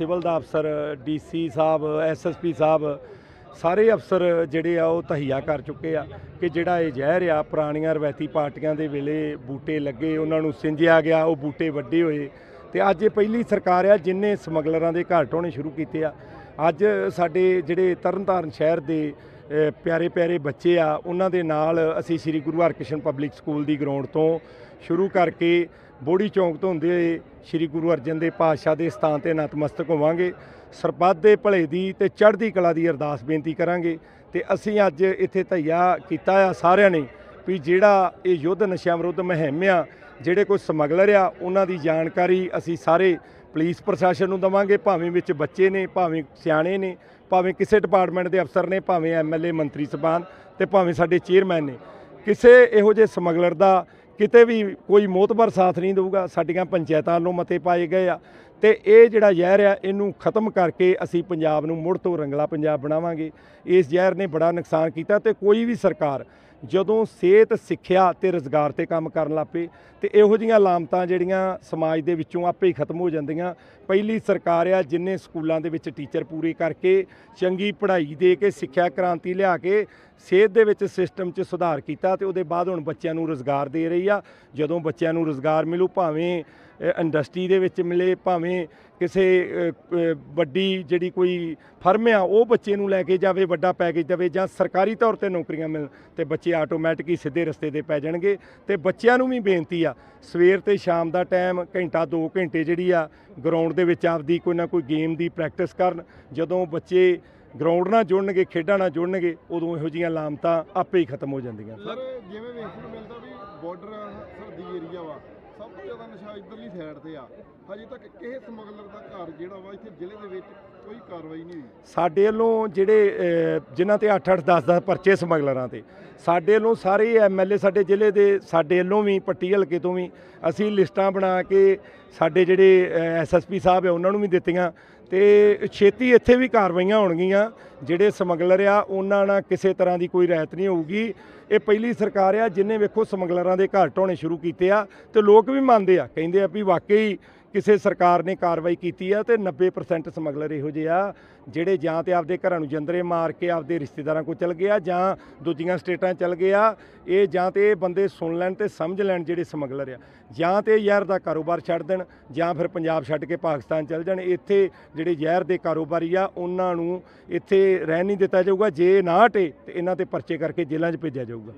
Civil ਦਾ ਅਫਸਰ, DC ਸਾਹਿਬ SSP ਸਾਹਿਬ, ਸਾਰੇ ਅਫਸਰ ਜਿਹੜੇ ਆ ਉਹ ਤਹੀਆ ਕਰ ਚੁੱਕੇ ਆ ਕਿ ਜਿਹੜਾ ਇਹ ਜ਼ਹਿਰ ਆ, ਪੁਰਾਣੀਆਂ ਰਵਾਇਤੀ ਪਾਰਟੀਆਂ ਦੇ ਵੇਲੇ ਬੂਟੇ ਲੱਗੇ, ਉਹਨਾਂ ਨੂੰ ਸਿੰਜਿਆ ਗਿਆ, ਉਹ ਬੂਟੇ ਵੱਡੇ ਹੋਏ। ਤੇ ਅੱਜ ਇਹ ਪਹਿਲੀ ਸਰਕਾਰ ਆ ਜਿਨੇ ਸਮਗਲਰਾਂ ਦੇ ਘਰ ਢਾਉਣੇ ਸ਼ੁਰੂ ਕੀਤੇ ਆ। ਅੱਜ ਸਾਡੇ ਜਿਹੜੇ ਤਰਨਤਾਰਨ ਸ਼ਹਿਰ ਦੇ ਪਿਆਰੇ ਪਿਆਰੇ ਬੱਚੇ ਆ, ਉਹਨਾਂ ਦੇ ਨਾਲ ਅਸੀਂ ਸ੍ਰੀ ਗੁਰੂ ਹਰਕ੍ਰਿਸ਼ਨ ਪਬਲਿਕ ਸਕੂਲ ਦੀ ਗਰਾਊਂਡ ਤੋਂ ਸ਼ੁਰੂ ਕਰਕੇ ਬੋੜੀ ਚੌਂਕ ਤੋਂ ਹੁੰਦੇ ਹੋਏ ਸ੍ਰੀ ਗੁਰੂ ਅਰਜਨ ਦੇਵ ਪਾਤਸ਼ਾਹ ਦੇ ਸਥਾਨ ਤੇ ਨਤਮਸਤਕ ਹੋਵਾਂਗੇ। ਸਰਬੱਤ ਦੇ ਭਲੇ ਦੀ ਤੇ ਚੜ੍ਹਦੀ ਕਲਾ ਦੀ ਅਰਦਾਸ ਬੇਨਤੀ ਕਰਾਂਗੇ ਤੇ ਅਸੀਂ ਅੱਜ ਇੱਥੇ ਧਈਆ ਕੀਤਾ ਆ ਸਾਰਿਆਂ ਨੇ ਵੀ ਜਿਹੜਾ ਇਹ ਯੁੱਧ ਨਸ਼ਿਆਂ ਵਿਰੁੱਧ ਮੁਹਿੰਮ ਆ, ਜਿਹੜੇ ਕੋਈ ਸਮਗਲਰ ਆ, ਉਹਨਾਂ ਦੀ ਜਾਣਕਾਰੀ ਅਸੀਂ ਸਾਰੇ ਪੁਲਿਸ ਪ੍ਰਸ਼ਾਸਨ ਨੂੰ ਦਵਾਂਗੇ, ਭਾਵੇਂ ਵਿੱਚ ਬੱਚੇ ਨੇ, ਭਾਵੇਂ ਸਿਆਣੇ ਨੇ, ਭਾਵੇਂ ਕਿਸੇ ਡਿਪਾਰਟਮੈਂਟ ਦੇ ਅਫਸਰ ਨੇ, ਭਾਵੇਂ ਐਮਐਲਏ ਮੰਤਰੀ ਸਭਾਨ ਤੇ ਭਾਵੇਂ ਸਾਡੇ ਚੇਅਰਮੈਨ ਨੇ। ਕਿਸੇ ਇਹੋ ਜਿਹੇ ਸਮਗਲਰ ਦਾ ਕਿਤੇ ਵੀ ਕੋਈ ਮੋਤਬਰ ਸਾਥ ਨਹੀਂ ਦੇਊਗਾ। ਸਾਡੀਆਂ ਪੰਚਾਇਤਾਂ ਵੱਲੋਂ ਮਤੇ ਪਾਏ ਗਏ ਆ ਤੇ ਇਹ ਜਿਹੜਾ ਜ਼ਹਿਰ ਆ, ਇਹਨੂੰ ਖਤਮ ਕਰਕੇ ਅਸੀਂ ਪੰਜਾਬ ਨੂੰ ਮੁੜ ਤੋਂ ਰੰਗਲਾ ਪੰਜਾਬ ਬਣਾਵਾਂਗੇ। ਇਸ ਜ਼ਹਿਰ ਨੇ ਬੜਾ ਨੁਕਸਾਨ ਕੀਤਾ ਤੇ ਕੋਈ ਵੀ ਸਰਕਾਰ ਜਦੋਂ ਸਿਹਤ, ਸਿੱਖਿਆ ਤੇ ਰੋਜ਼ਗਾਰ ਤੇ ਕੰਮ ਕਰਨ ਲੱਪੇ ਤੇ ਇਹੋ ਜੀਆਂ ਲਾਮਤਾਂ ਜਿਹੜੀਆਂ ਸਮਾਜ ਦੇ ਵਿੱਚੋਂ ਆਪੇ ਹੀ ਖਤਮ ਹੋ ਜਾਂਦੀਆਂ। ਪਹਿਲੀ ਸਰਕਾਰ ਆ ਜਿਨੇ ਸਕੂਲਾਂ ਦੇ ਵਿੱਚ ਟੀਚਰ ਪੂਰੇ ਕਰਕੇ, ਚੰਗੀ ਪੜ੍ਹਾਈ ਦੇ ਕੇ, ਸਿੱਖਿਆ ਕ੍ਰਾਂਤੀ ਲਿਆ ਕੇ ਸਿਹਤ ਦੇ ਵਿੱਚ ਸਿਸਟਮ 'ਚ ਸੁਧਾਰ ਕੀਤਾ ਤੇ ਉਹਦੇ ਬਾਅਦ ਹੁਣ ਬੱਚਿਆਂ ਨੂੰ ਰੋਜ਼ਗਾਰ ਦੇ ਰਹੀ ਆ। ਜਦੋਂ ਬੱਚਿਆਂ ਨੂੰ ਰੋਜ਼ਗਾਰ ਮਿਲੂ ਭਾਵੇਂ ਇੰਡਸਟਰੀ ਦੇ ਵਿੱਚ ਮਿਲੇ, ਭਾਵੇਂ ਕਿਸੇ ਵੱਡੀ ਜਿਹੜੀ ਕੋਈ ਫਰਮ ਆ, ਉਹ ਬੱਚੇ ਨੂੰ ਲੈ ਕੇ ਜਾਵੇ, ਵੱਡਾ ਪੈਕੇਜ ਦੇਵੇ ਜਾਂ ਸਰਕਾਰੀ ਤੌਰ ਤੇ ਨੌਕਰੀਆਂ ਮਿਲਣ ਤੇ ਬੱਚੇ ਆਟੋਮੈਟਿਕ ਹੀ ਸਿੱਧੇ ਰਸਤੇ ਤੇ ਪੈ ਜਾਣਗੇ ਤੇ ਬੱਚਿਆਂ ਨੂੰ ਵੀ ਬੇਨਤੀ ਆ, ਸਵੇਰ ਤੇ ਸ਼ਾਮ ਦਾ ਟਾਈਮ ਘੰਟਾ 2 ਘੰਟੇ ਜਿਹੜੀ ਆ ਗਰਾਊਂਡ ਦੇ ਵਿੱਚ ਆਪਦੀ ਕੋਈ ਨਾ ਕੋਈ ਗੇਮ ਦੀ ਪ੍ਰੈਕਟਿਸ ਕਰਨ, ਜਦੋਂ ਬੱਚੇ ਗਰਾਊਂਡ ਨਾਲ ਜੁੜਨਗੇ, ਖੇਡਾਂ ਨਾਲ ਜੁੜਨਗੇ, ਉਦੋਂ ਇਹੋ ਜੀਆਂ ਲਾਮਤਾਂ ਆਪੇ ਹੀ ਖਤਮ ਹੋ ਜਾਂਦੀਆਂ। ਸਰ, ਜਿਵੇਂ ਵੇਖਣ ਨੂੰ ਮਿਲਦਾ ਵੀ ਬਾਰਡਰ ਸਰਦੀ ਏਰੀਆ ਵਾ ਸਭ ਤੋਂ ਜ਼ਿਆਦਾ ਨਸ਼ਾ ਇਧਰਲੀ ਸਾਈਡ ਤੇ ਆ। ਹਜੇ ਤੱਕ ਕਿਸੇ ਸਮਗਲਰ ਦਾ ਘਰ ਜਿਹੜਾ ਵਾ ਇੱਥੇ ਜ਼ਿਲ੍ਹੇ ਦੇ ਵਿੱਚ ਕੋਈ ਕਾਰਵਾਈ ਨਹੀਂ ਹੋਈ। ਸਾਡੇ ਵੱਲੋਂ ਜਿਹੜੇ ਅ, ਜਿਨ੍ਹਾਂ ਤੇ 8-8 10-10 ਪਰਚੇ ਸਮਗਲਰਾਂ ਤੇ ਸਾਡੇ ਵੱਲੋਂ ਸਾਰੇ ਐਮਐਲਏ ਸਾਡੇ ਜ਼ਿਲ੍ਹੇ ਦੇ ਸਾਡੇ ਵੱਲੋਂ ਵੀ ਪੱਟੀ ਹਲਕੇ ਤੋਂ ਵੀ ਅਸੀਂ ਲਿਸਟਾਂ ਬਣਾ ਕੇ ਸਾਡੇ ਜਿਹੜੇ ਐਸਐਸਪੀ ਸਾਹਿਬ ਹੈ ਉਹਨਾਂ ਨੂੰ ਵੀ ਦਿੱਤੀਆਂ। ਤੇ ਛੇਤੀ ਇੱਥੇ ਵੀ ਕਾਰਵਾਈਆਂ ਹੋਣਗੀਆਂ, ਜਿਹੜੇ ਸਮਗਲਰ ਆ, ਉਹਨਾਂ ਨਾਲ ਕਿਸੇ ਤਰ੍ਹਾਂ ਦੀ ਕੋਈ ਰਹਿਤ ਨਹੀਂ ਹੋਊਗੀ। ਇਹ ਪਹਿਲੀ ਸਰਕਾਰ ਆ, ਜਿਨੇ ਵੇਖੋ ਸਮਗਲਰਾਂ ਦੇ ਘਰ ਢਾਉਣੇ ਸ਼ੁਰੂ ਕੀਤੇ ਆ, ਤੇ ਲੋਕ ਵੀ ਮੰਨਦੇ ਆ, ਕਹਿੰਦੇ ਆ ਵੀ ਵਾਕਈ ਕਿਸੇ ਸਰਕਾਰ ਨੇ ਕਾਰਵਾਈ ਕੀਤੀ ਆ ਤੇ 90% ਸਮਗਲਰ ਇਹੋ ਜਿਹੇ ਆ, ਜਿਹੜੇ ਜਾਂ ਤੇ ਆਪਦੇ ਘਰਾਂ ਨੂੰ ਜੰਦਰੇ ਮਾਰ ਕੇ ਆਪਦੇ ਰਿਸ਼ਤੇਦਾਰਾਂ ਕੋਲ ਚਲ ਗਿਆ ਜਾਂ ਦੂਜੀਆਂ ਸਟੇਟਾਂ ਚਲ ਗਿਆ ਇਹ ਜਾਂ ਤੇ ਇਹ ਬੰਦੇ ਸੁਣ ਲੈਣ ਤੇ ਸਮਝ ਲੈਣ ਜਿਹੜੇ ਸਮਗਲਰ ਆ। ਜਾਂ ਤੇ ਜ਼ਹਿਰ ਦਾ ਕਾਰੋਬਾਰ ਛੱਡ ਦੇਣ ਜਾਂ ਫਿਰ ਪੰਜਾਬ ਛੱਡ ਕੇ ਪਾਕਿਸਤਾਨ ਚਲ ਜਾਣ। ਇੱਥੇ ਜਿਹੜੇ ਜ਼ਹਿਰ ਦੇ ਕਾਰੋਬਾਰੀ ਆ, ਉਹਨਾਂ ਨੂੰ ਇੱਥੇ ਰਹਿਣ ਨਹੀਂ ਦਿੱਤਾ ਜਾਊਗਾ। ਜੇ ਨਾ ਹਟੇ ਤੇ ਇਹਨਾਂ ਤੇ ਪਰਚੇ ਕਰਕੇ ਜੇਲ੍ਹਾਂ 'ਚ ਭੇਜਿਆ ਜਾਊਗਾ।